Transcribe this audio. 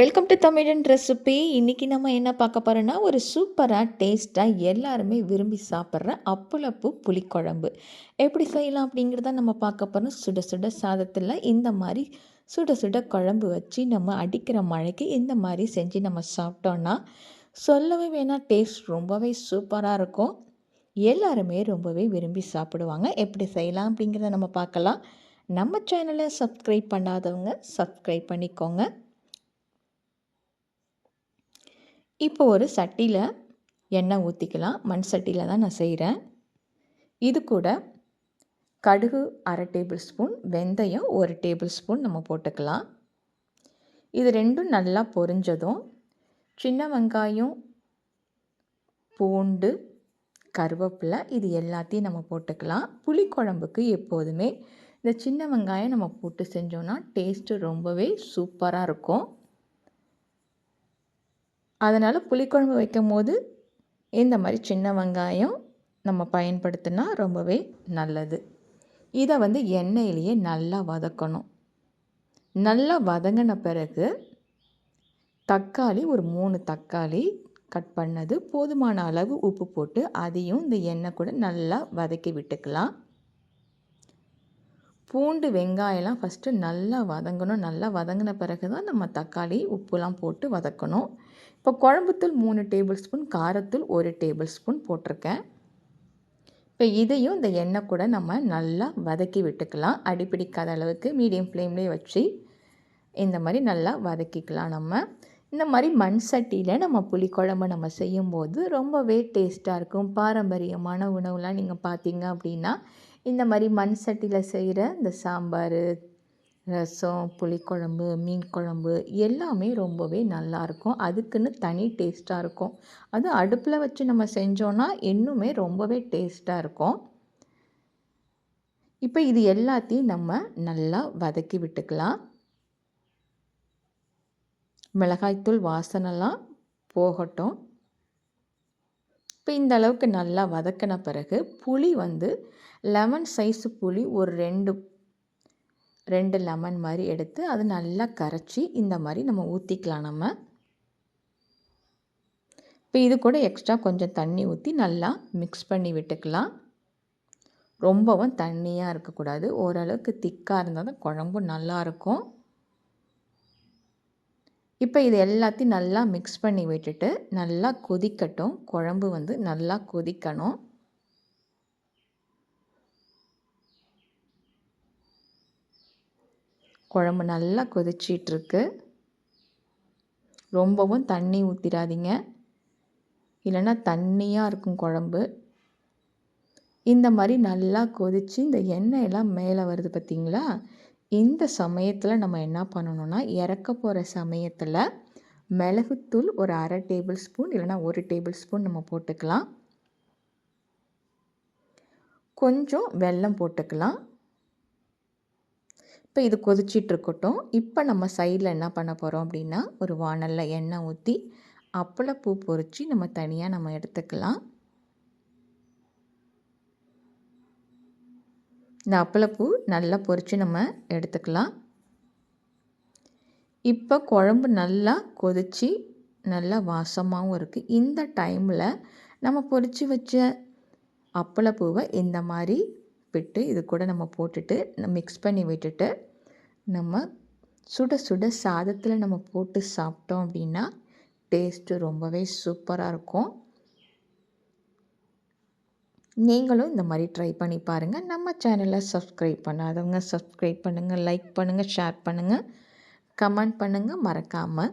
Welcome to தமிழன் recipe இன்றைக்கி நம்ம என்ன பார்க்க போகிறோன்னா ஒரு சூப்பராக டேஸ்ட்டாக எல்லாருமே விரும்பி சாப்பிட்ற அப்பளப்பு புளிக்குழம்பு. எப்படி செய்யலாம் அப்படிங்கிறத நம்ம பார்க்க போகிறோம் சுட சுட சாதத்தில் இந்த மாதிரி சுட சுட குழம்பு வச்சு நம்ம அடிக்கிற மழைக்கு இந்த மாதிரி செஞ்சு நம்ம சாப்பிட்டோன்னா சொல்லவே வேணால் டேஸ்ட் ரொம்பவே சூப்பராக இருக்கும். எல்லாருமே ரொம்பவே விரும்பி சாப்பிடுவாங்க. எப்படி செய்யலாம் அப்படிங்கிறத நம்ம பார்க்கலாம். நம்ம சேனலை சப்ஸ்கிரைப் பண்ணாதவங்க சப்ஸ்கிரைப் பண்ணிக்கோங்க. இப்போ ஒரு சட்டியில் எண்ணெய் ஊற்றிக்கலாம் மண் சட்டியில் தான் நான் செய்கிறேன் இது கூட கடுகு அரை டேபிள் ஸ்பூன் வெந்தயம் ஒரு டேபிள் ஸ்பூன் நம்ம போட்டுக்கலாம். இது ரெண்டும் நல்லா பொரிஞ்சதும் சின்ன வெங்காயம் பூண்டு கருவேப்பிலை இது எல்லாத்தையும் நம்ம போட்டுக்கலாம். புளிக்குழம்புக்கு எப்போதுமே இந்த சின்ன வெங்காயம் நம்ம போட்டு செஞ்சோன்னா டேஸ்ட்டு ரொம்பவே சூப்பராக இருக்கும். அதனால் புளிக்குழம்பு வைக்கும் போது இந்த மாதிரி சின்ன வெங்காயம் நம்ம பயன்படுத்தினா ரொம்பவே நல்லது. இதை வந்து எண்ணெயிலேயே நல்லா வதக்கணும். நல்லா வதங்கின பிறகு தக்காளி ஒரு மூணு தக்காளி கட் பண்ணது போதுமான அளவு உப்பு போட்டு அதையும் இந்த எண்ணெய் கூட நல்லா வதக்கி விட்டுக்கலாம். பூண்டு வெங்காயம்லாம் ஃபஸ்ட்டு நல்லா வதங்கணும். நல்லா வதங்கின பிறகு தான் நம்ம தக்காளி உப்புலாம் போட்டு வதக்கணும். இப்போ குழம்புத்தூள் மூணு டேபிள் ஸ்பூன் காரத்தூள் ஒரு டேபிள் ஸ்பூன் போட்டிருக்கேன். இப்போ இதையும் இந்த எண்ணெய் கூட நம்ம நல்லா வதக்கி விட்டுக்கலாம். அடிப்பிடிக்காத அளவுக்கு மீடியம் ஃப்ளேம்லேயே வச்சு இந்த மாதிரி நல்லா வதக்கிக்கலாம் நம்ம. இந்த மாதிரி மண் சட்டியில் நம்ம புளிக்குழம்பு நம்ம செய்யும்போது ரொம்பவே டேஸ்ட்டாக இருக்கும். பாரம்பரியமான உணவுலாம் நீங்கள் பார்த்தீங்க அப்படின்னா இந்த மாதிரி மண் சட்டியில் செய்கிற இந்த சாம்பார் ரசம் புளிக்குழம்பு மீன் குழம்பு எல்லாமே ரொம்பவே நல்லாயிருக்கும் அதுக்குன்னு தனி டேஸ்ட்டாக இருக்கும். அது அடுப்பில் வச்சு நம்ம செஞ்சோன்னா இன்னுமே ரொம்பவே டேஸ்ட்டாக இருக்கும். இப்போ இது எல்லாத்தையும் நம்ம நல்லா வதக்கி விட்டுக்கலாம். மிளகாய்த்தூள் வாசனைலாம் போகட்டும். இப்போ இந்த அளவுக்கு நல்லா வதக்கின பிறகு புளி வந்து லெமன் சைஸு புளி ஒரு ரெண்டு ரெண்டு லெமன் மாதிரி எடுத்து அது நல்லா கரைச்சி இந்த மாதிரி நம்ம ஊற்றிக்கலாம் நம்ம. இப்போ இது கூட எக்ஸ்ட்ரா கொஞ்சம் தண்ணி ஊற்றி நல்லா மிக்ஸ் பண்ணி விட்டுக்கலாம். ரொம்பவும் தண்ணியாக இருக்கக்கூடாது. ஓரளவுக்கு திக்காக இருந்தால் தான் குழம்பும் நல்லாயிருக்கும் இப்போ இது எல்லாத்தையும் நல்லா மிக்ஸ் பண்ணி விட்டுட்டு நல்லா கொதிக்கட்டும். குழம்பு வந்து நல்லா கொதிக்கணும். குழம்பு நல்லா கொதிச்சிட்ருக்கு. ரொம்பவும் தண்ணி ஊற்றிடாதீங்க இல்லைன்னா தண்ணியாக இருக்கும் குழம்பு. இந்த மாதிரி நல்லா கொதித்து இந்த எண்ணெயெல்லாம் மேலே வருது பார்த்திங்களா இந்த சமயத்தில் நம்ம என்ன பண்ணணும்னா இறக்க போகிற சமயத்தில் மிளகுத்தூள் ஒரு அரை டேபிள் ஸ்பூன் இல்லைனா ஒரு டேபிள் ஸ்பூன் நம்ம போட்டுக்கலாம். கொஞ்சம் வெல்லம் போட்டுக்கலாம். இப்போ இது கொதிச்சிட்டு இருக்கட்டும். இப்போ நம்ம சைடில் என்ன பண்ண போகிறோம் அப்படின்னா ஒரு வானலில் எண்ணெய் ஊற்றி அப்பளப்பூ பொறிச்சு நம்ம தனியாக நம்ம எடுத்துக்கலாம். இந்த அப்பளப்பூ நல்லா பொறிச்சு நம்ம எடுத்துக்கலாம். இப்போ குழம்பு நல்லா கொதித்து நல்லா வாசமாகவும் இருக்குது இந்த டைமில் நம்ம பொறிச்சு வச்ச அப்பளப்பூவை இந்த மாதிரி விட்டு இது கூட நம்ம போட்டுட்டு மிக்ஸ் பண்ணி விட்டுட்டு நம்ம சுட சுட சாதத்தில் நம்ம போட்டு சாப்பிட்டோம் அப்படின்னா டேஸ்ட்டு ரொம்பவே சூப்பராக இருக்கும். நீங்களும் இந்த மாதிரி ட்ரை பண்ணி பாருங்கள் நம்ம சேனலை சப்ஸ்கிரைப் பண்ணாதவங்க சப்ஸ்கிரைப் பண்ணுங்கள் லைக் பண்ணுங்கள் ஷேர் பண்ணுங்கள் கமெண்ட் பண்ணுங்கள் மறக்காமல்